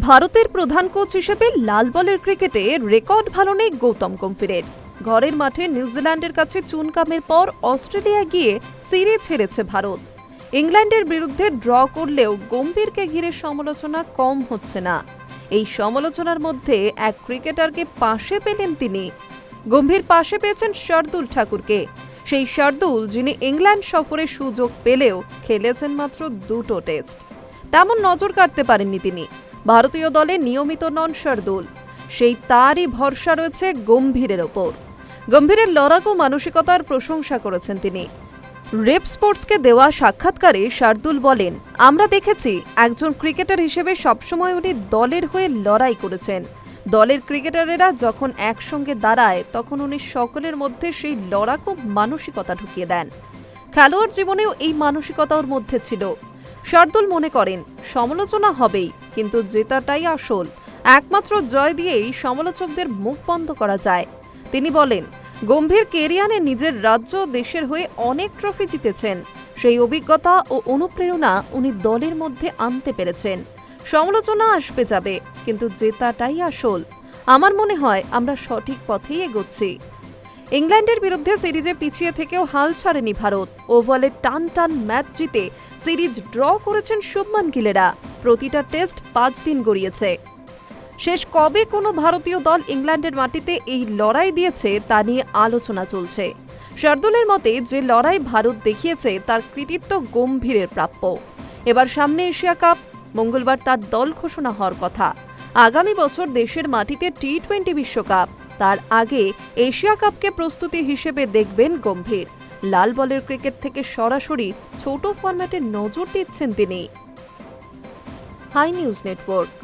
ভারতের প্রধান কোচ হিসেবে লাল বলের ক্রিকেটে রেকর্ড ভালো নেই গৌতম গম্ভীরের। ঘরের মাঠে নিউজিল্যান্ডের কাছে চুনকামের পর অস্ট্রেলিয়া গিয়ে সিরিজ হেরেছে ভারত। ইংল্যান্ডের বিরুদ্ধে ড্র করলেও গম্ভীরকে ঘিরে সমালোচনা কম হচ্ছে না। এই সমালোচনার মধ্যে এক ক্রিকেটারকে পাশে পেলেন তিনি। গম্ভীর পাশে পেয়েছেন শার্দুল ঠাকুরকে। সেই শার্দুল, যিনি ইংল্যান্ড সফরে সুযোগ পেলেও খেলেছেন মাত্র দুটো টেস্ট। তেমন নজর কাটতে পারেননি তিনি। ভারতীয় দলে নিয়মিত নন শার্দুল। সেই তারই ভরসা রয়েছে গম্ভীরের ওপর। গম্ভীরের লড়াকু মানসিকতার প্রশংসা করেছেন তিনি। রেপ স্পোর্টসকে দেওয়া সাক্ষাৎকারে শার্দুল বলেন, আমরা দেখেছি একজন ক্রিকেটার হিসেবে সবসময় উনি দলের হয়ে লড়াই করেছেন। দলের ক্রিকেটারেরা যখন একসঙ্গে দাঁড়ায়, তখন উনি সকলের মধ্যে সেই লড়াকু মানসিকতা ঢুকিয়ে দেন। খেলোয়াড় জীবনেও এই মানসিকতা ওর মধ্যে ছিল। শার্দুল মনে করেন, সমালোচনা হবেই। কিন্তু জেতাটাই আসল। একমাত্র জয় দিয়েই সমালোচকদের মুখ বন্ধ করা যায়। তিনি বলেন, গম্ভীর কেরিয়ানে নিজের রাজ্য দেশের হয়ে অনেক ট্রফি জিতেছেন। সেই অভিজ্ঞতা ও অনুপ্রেরণা উনি দলের মধ্যে আনতে পেরেছেন। সমালোচনা আসবে যাবে, কিন্তু জেতাটাই আসল। আমার মনে হয় আমরা সঠিক পথেই এগোচ্ছি। ইংল্যান্ডের বিরুদ্ধে সিরিজে পিছিয়ে থেকেও হাল ছাড়েনি ভারত। ওভালে টান টান ম্যাচ জিতে সিরিজ ড্র করেছেন শুভমান গিলেরা। প্রতিটা টেস্ট পাঁচ দিন গড়িয়েছে। শেষ কবে কোনো ভারতীয় দল ইংল্যান্ডের মাটিতে এই লড়াই দিয়েছে তা নিয়ে আলোচনা চলছে। শার্দুলের মতে, যে লড়াই ভারত দেখিয়েছে তার কৃতিত্ব গম্ভীরের প্রাপ্য। এবার সামনে এশিয়া কাপ, মঙ্গলবার তার দল ঘোষণা হওয়ার কথা। আগামী বছর দেশের মাটিতে টি টোয়েন্টি বিশ্বকাপ। তার আগে এশিয়া কাপকে প্রস্তুতি হিসেবে দেখবেন গম্ভীর। লাল বলের ক্রিকেট থেকে সরাসরি ছোট ফরম্যাটে নজর দিচ্ছেন তিনি। Hi News Network.